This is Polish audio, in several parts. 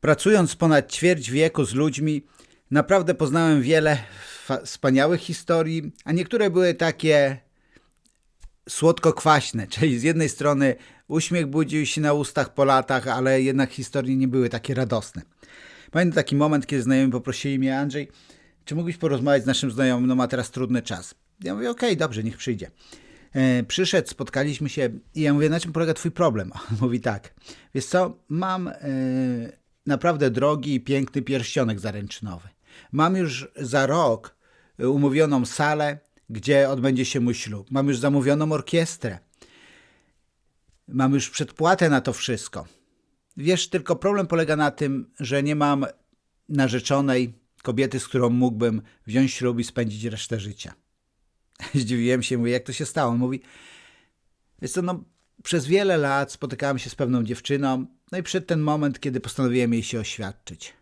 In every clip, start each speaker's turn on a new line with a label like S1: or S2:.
S1: Pracując ponad ćwierć wieku z ludźmi, naprawdę poznałem wiele wspaniałych historii, a niektóre były takie słodko-kwaśne, czyli z jednej strony uśmiech budził się na ustach po latach, ale jednak historie nie były takie radosne. Pamiętam taki moment, kiedy znajomi poprosili mnie, Andrzej, czy mógłbyś porozmawiać z naszym znajomym, no ma teraz trudny czas. Ja mówię, okej, dobrze, niech przyjdzie. E, przyszedł, spotkaliśmy się i ja mówię, na czym polega twój problem? On mówi tak, wiesz co, mam e, naprawdę drogi i piękny pierścionek zaręczynowy. Mam już za rok umówioną salę, gdzie odbędzie się mój ślub. Mam już zamówioną orkiestrę. Mam już przedpłatę na to wszystko. Wiesz, tylko problem polega na tym, że nie mam narzeczonej kobiety, z którą mógłbym wziąć ślub i spędzić resztę życia. Zdziwiłem się, mówię, jak to się stało? On mówi, wiesz co, no, przez wiele lat spotykałem się z pewną dziewczyną, no i przyszedł ten moment, kiedy postanowiłem jej się oświadczyć.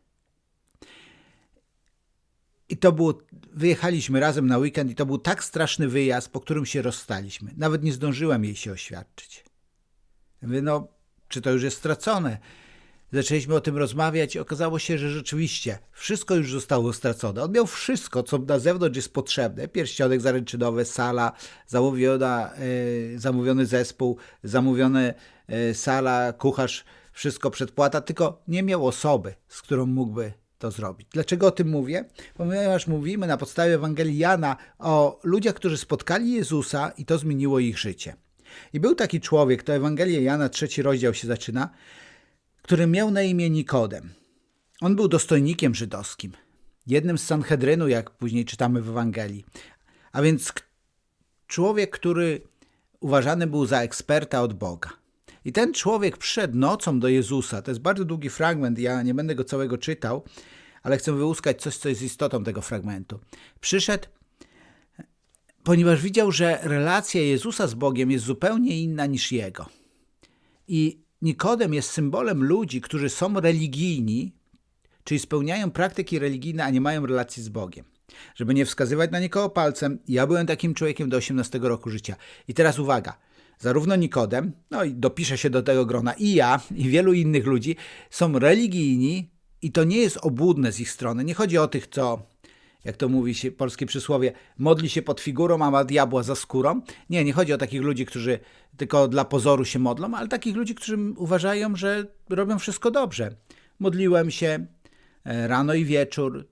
S1: I to było, wyjechaliśmy razem na weekend i to był tak straszny wyjazd, po którym się rozstaliśmy. Nawet nie zdążyłem jej się oświadczyć. Mówię, no, czy to już jest stracone? Zaczęliśmy o tym rozmawiać i okazało się, że rzeczywiście wszystko już zostało stracone. On miał wszystko, co na zewnątrz jest potrzebne. Pierścionek zaręczynowy, sala, zamówiona, e, zamówiony zespół, zamówione e, sala, kucharz, wszystko przedpłata, tylko nie miał osoby, z którą mógłby to zrobić. Dlaczego o tym mówię? Ponieważ mówimy na podstawie Ewangelii Jana o ludziach, którzy spotkali Jezusa i to zmieniło ich życie. I był taki człowiek, to Ewangelia Jana, trzeci rozdział się zaczyna, który miał na imię Nikodem. On był dostojnikiem żydowskim, jednym z Sanhedrynu, jak później czytamy w Ewangelii. A więc człowiek, który uważany był za eksperta od Boga. I ten człowiek przyszedł nocą do Jezusa. To jest bardzo długi fragment, ja nie będę go całego czytał, ale chcę wyłuskać coś, co jest istotą tego fragmentu. Przyszedł, ponieważ widział, że relacja Jezusa z Bogiem jest zupełnie inna niż jego. I Nikodem jest symbolem ludzi, którzy są religijni, czyli spełniają praktyki religijne, a nie mają relacji z Bogiem. Żeby nie wskazywać na nikogo palcem, ja byłem takim człowiekiem do 18 roku życia. I teraz uwaga, zarówno Nikodem, no i dopiszę się do tego grona, i ja, i wielu innych ludzi są religijni i to nie jest obłudne z ich strony. Nie chodzi o tych, co, jak to mówi się polskie przysłowie, modli się pod figurą, a ma diabła za skórą. Nie, nie chodzi o takich ludzi, którzy tylko dla pozoru się modlą, ale takich ludzi, którzy uważają, że robią wszystko dobrze. Modliłem się e, rano i wieczór,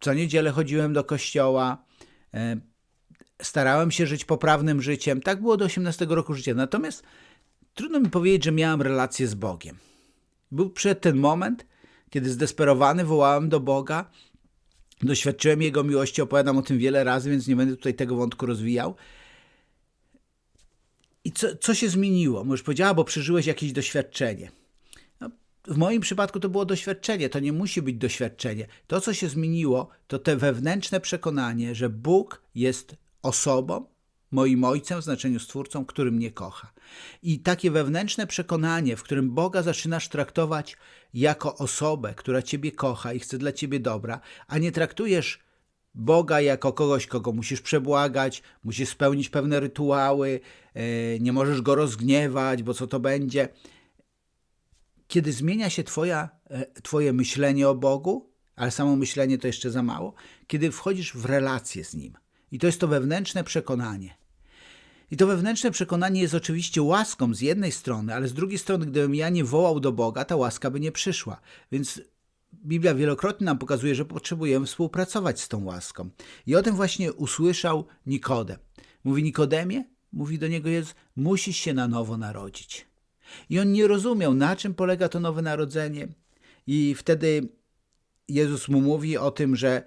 S1: co niedzielę chodziłem do kościoła, e, starałem się żyć poprawnym życiem. Tak było do 18 roku życia. Natomiast trudno mi powiedzieć, że miałem relację z Bogiem. Był przed ten moment, kiedy zdesperowany wołałem do Boga, doświadczyłem Jego miłości, opowiadam o tym wiele razy, więc nie będę tutaj tego wątku rozwijał. I co, co się zmieniło? Możesz powiedziała, bo przeżyłeś jakieś doświadczenie. No, w moim przypadku to było doświadczenie, to nie musi być doświadczenie. To, co się zmieniło, to te wewnętrzne przekonanie, że Bóg jest osobą, moim ojcem w znaczeniu stwórcą, który mnie kocha. I takie wewnętrzne przekonanie, w którym Boga zaczynasz traktować jako osobę, która ciebie kocha i chce dla ciebie dobra, a nie traktujesz Boga jako kogoś, kogo musisz przebłagać, musisz spełnić pewne rytuały, e, nie możesz go rozgniewać, bo co to będzie. Kiedy zmienia się twoja, e, twoje myślenie o Bogu, ale samo myślenie to jeszcze za mało, kiedy wchodzisz w relację z Nim. I to jest to wewnętrzne przekonanie. I to wewnętrzne przekonanie jest oczywiście łaską z jednej strony, ale z drugiej strony, gdybym ja nie wołał do Boga, ta łaska by nie przyszła. Więc Biblia wielokrotnie nam pokazuje, że potrzebujemy współpracować z tą łaską. I o tym właśnie usłyszał Nikodem. Mówi Nikodemie, mówi do niego Jezus, musisz się na nowo narodzić. I on nie rozumiał, na czym polega to nowe narodzenie. I wtedy Jezus mu mówi o tym, że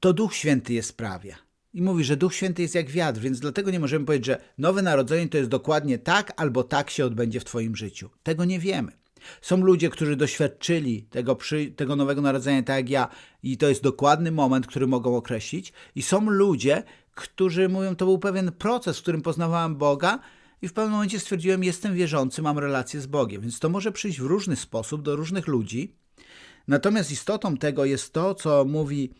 S1: to Duch Święty je sprawia. I mówi, że Duch Święty jest jak wiatr, więc dlatego nie możemy powiedzieć, że nowe narodzenie to jest dokładnie tak albo tak się odbędzie w Twoim życiu. Tego nie wiemy. Są ludzie, którzy doświadczyli tego, przy, tego nowego narodzenia tak jak ja i to jest dokładny moment, który mogą określić. I są ludzie, którzy mówią, to był pewien proces, w którym poznawałem Boga i w pewnym momencie stwierdziłem, jestem wierzący, mam relację z Bogiem. Więc to może przyjść w różny sposób do różnych ludzi. Natomiast istotą tego jest to, co mówi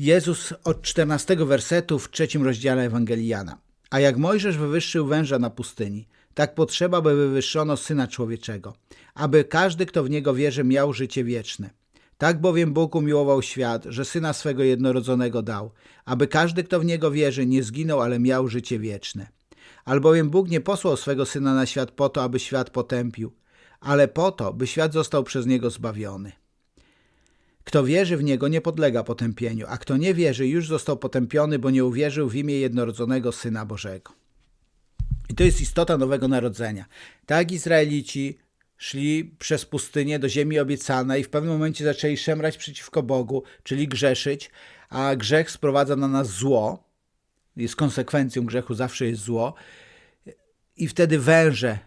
S1: Jezus od 14 wersetu w trzecim rozdziale Ewangelii Jana. A jak Mojżesz wywyższył węża na pustyni, tak potrzeba, by wywyższono Syna Człowieczego, aby każdy, kto w Niego wierzy, miał życie wieczne. Tak bowiem Bóg umiłował świat, że Syna swego jednorodzonego dał, aby każdy, kto w Niego wierzy, nie zginął, ale miał życie wieczne. Albowiem Bóg nie posłał swego Syna na świat po to, aby świat potępił, ale po to, by świat został przez Niego zbawiony. Kto wierzy w Niego, nie podlega potępieniu, a kto nie wierzy, już został potępiony, bo nie uwierzył w imię jednorodzonego Syna Bożego. I to jest istota Nowego Narodzenia. Tak Izraelici szli przez pustynię do ziemi obiecanej i w pewnym momencie zaczęli szemrać przeciwko Bogu, czyli grzeszyć, a grzech sprowadza na nas zło. Jest konsekwencją grzechu, zawsze jest zło. I wtedy węże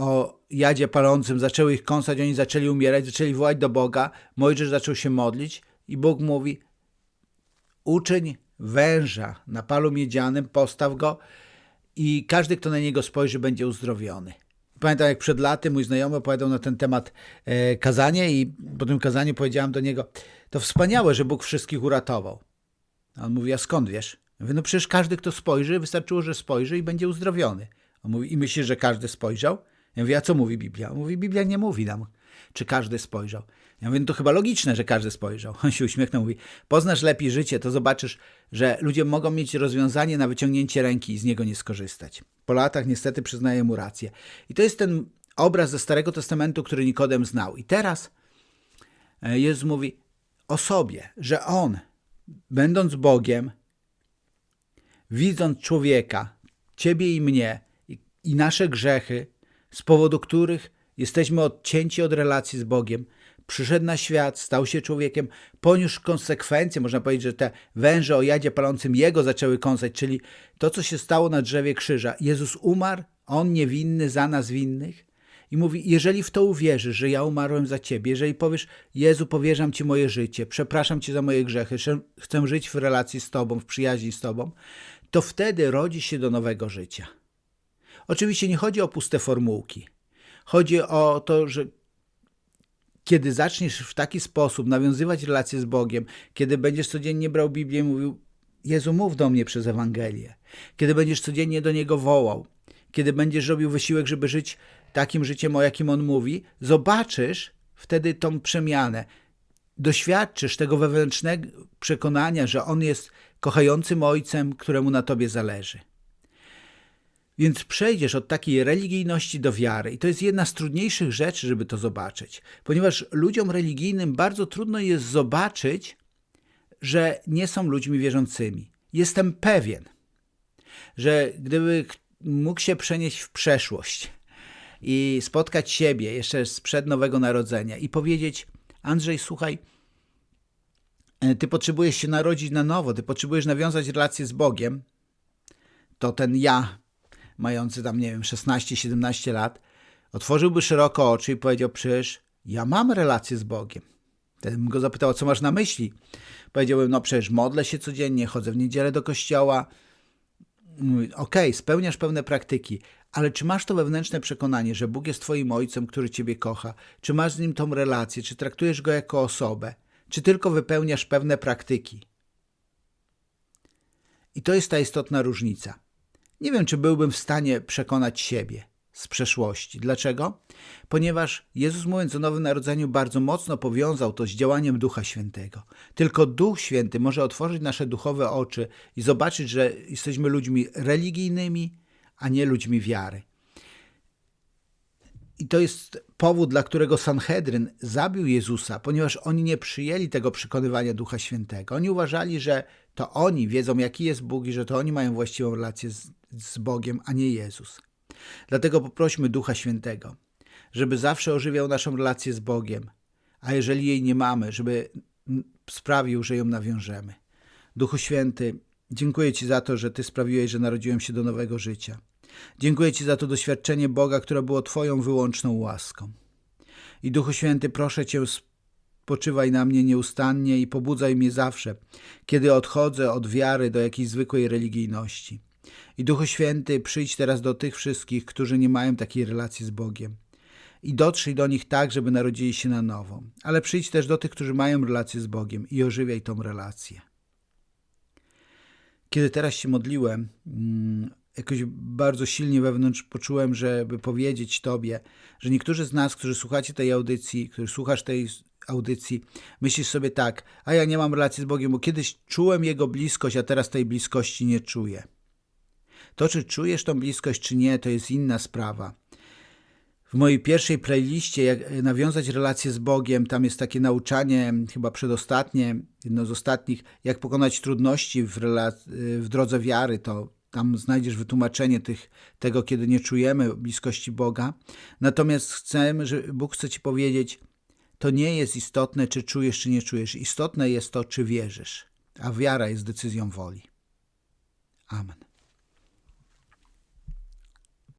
S1: o jadzie palącym zaczęły ich kąsać, oni zaczęli umierać, zaczęli wołać do Boga. Mojżesz zaczął się modlić i Bóg mówi: Uczyń węża na palu miedzianym, postaw go i każdy, kto na niego spojrzy, będzie uzdrowiony. Pamiętam, jak przed laty mój znajomy opowiadał na ten temat e, kazanie i po tym kazaniu powiedziałem do niego, to wspaniałe, że Bóg wszystkich uratował. A on mówi, a skąd wiesz? Mówię, no przecież każdy, kto spojrzy, wystarczyło, że spojrzy i będzie uzdrowiony. On mówi, i myślisz, że każdy spojrzał? Ja mówię, a co mówi Biblia? Mówi, Biblia nie mówi nam, czy każdy spojrzał. Ja mówię, no to chyba logiczne, że każdy spojrzał. On się uśmiechnął, mówi, poznasz lepiej życie, to zobaczysz, że ludzie mogą mieć rozwiązanie na wyciągnięcie ręki i z niego nie skorzystać. Po latach niestety przyznaję mu rację. I to jest ten obraz ze Starego Testamentu, który Nikodem znał. I teraz e, Jezus mówi o sobie, że On, będąc Bogiem, widząc człowieka, ciebie i mnie, i nasze grzechy, z powodu których jesteśmy odcięci od relacji z Bogiem, przyszedł na świat, stał się człowiekiem, poniósł konsekwencje, można powiedzieć, że te węże o jadzie palącym jego zaczęły kąsać, czyli to, co się stało na drzewie krzyża. Jezus umarł, On niewinny za nas winnych i mówi, jeżeli w to uwierzysz, że ja umarłem za ciebie, jeżeli powiesz, Jezu, powierzam ci moje życie, przepraszam cię za moje grzechy, chcę żyć w relacji z tobą, w przyjaźni z tobą, to wtedy rodzi się do nowego życia. Oczywiście nie chodzi o puste formułki. Chodzi o to, że kiedy zaczniesz w taki sposób nawiązywać relacje z Bogiem, kiedy będziesz codziennie brał Biblię i mówił, Jezu, mów do mnie przez Ewangelię, kiedy będziesz codziennie do Niego wołał, kiedy będziesz robił wysiłek, żeby żyć takim życiem, o jakim On mówi, zobaczysz wtedy tą przemianę. Doświadczysz tego wewnętrznego przekonania, że On jest kochającym Ojcem, któremu na Tobie zależy. Więc przejdziesz od takiej religijności do wiary. I to jest jedna z trudniejszych rzeczy, żeby to zobaczyć, ponieważ ludziom religijnym bardzo trudno jest zobaczyć, że nie są ludźmi wierzącymi. Jestem pewien, że gdyby mógł się przenieść w przeszłość i spotkać siebie jeszcze sprzed Nowego Narodzenia i powiedzieć: Andrzej, słuchaj, ty potrzebujesz się narodzić na nowo, ty potrzebujesz nawiązać relację z Bogiem, to ten ja mający tam, nie wiem, 16-17 lat, otworzyłby szeroko oczy i powiedział: Przecież ja mam relację z Bogiem. Wtedy bym go zapytał, co masz na myśli. Powiedziałbym: No, przecież modlę się codziennie, chodzę w niedzielę do kościoła. Okej, okay, spełniasz pewne praktyki, ale czy masz to wewnętrzne przekonanie, że Bóg jest Twoim ojcem, który Ciebie kocha? Czy masz z nim tą relację? Czy traktujesz go jako osobę? Czy tylko wypełniasz pewne praktyki? I to jest ta istotna różnica. Nie wiem, czy byłbym w stanie przekonać siebie z przeszłości. Dlaczego? Ponieważ Jezus, mówiąc o Nowym Narodzeniu, bardzo mocno powiązał to z działaniem Ducha Świętego. Tylko Duch Święty może otworzyć nasze duchowe oczy i zobaczyć, że jesteśmy ludźmi religijnymi, a nie ludźmi wiary. I to jest powód, dla którego Sanhedryn zabił Jezusa, ponieważ oni nie przyjęli tego przekonywania Ducha Świętego. Oni uważali, że to oni wiedzą, jaki jest Bóg i że to oni mają właściwą relację z, z Bogiem, a nie Jezus. Dlatego poprośmy Ducha Świętego, żeby zawsze ożywiał naszą relację z Bogiem, a jeżeli jej nie mamy, żeby sprawił, że ją nawiążemy. Duchu Święty, dziękuję Ci za to, że Ty sprawiłeś, że narodziłem się do nowego życia. Dziękuję Ci za to doświadczenie Boga, które było Twoją wyłączną łaską. I Duchu Święty, proszę Cię, spoczywaj na mnie nieustannie i pobudzaj mnie zawsze, kiedy odchodzę od wiary do jakiejś zwykłej religijności. I Duchu Święty, przyjdź teraz do tych wszystkich, którzy nie mają takiej relacji z Bogiem. I dotrzyj do nich tak, żeby narodzili się na nowo. Ale przyjdź też do tych, którzy mają relację z Bogiem i ożywiaj tą relację. Kiedy teraz się modliłem, mm, jakoś bardzo silnie wewnątrz poczułem, żeby powiedzieć Tobie, że niektórzy z nas, którzy słuchacie tej audycji, którzy słuchasz tej audycji, myślisz sobie tak, a ja nie mam relacji z Bogiem, bo kiedyś czułem Jego bliskość, a teraz tej bliskości nie czuję. To, czy czujesz tą bliskość, czy nie, to jest inna sprawa. W mojej pierwszej playliście, jak nawiązać relacje z Bogiem, tam jest takie nauczanie, chyba przedostatnie, jedno z ostatnich, jak pokonać trudności w, w drodze wiary, to tam znajdziesz wytłumaczenie tych, tego, kiedy nie czujemy bliskości Boga. Natomiast chcemy, że Bóg chce Ci powiedzieć, to nie jest istotne, czy czujesz, czy nie czujesz. Istotne jest to, czy wierzysz, a wiara jest decyzją woli. Amen.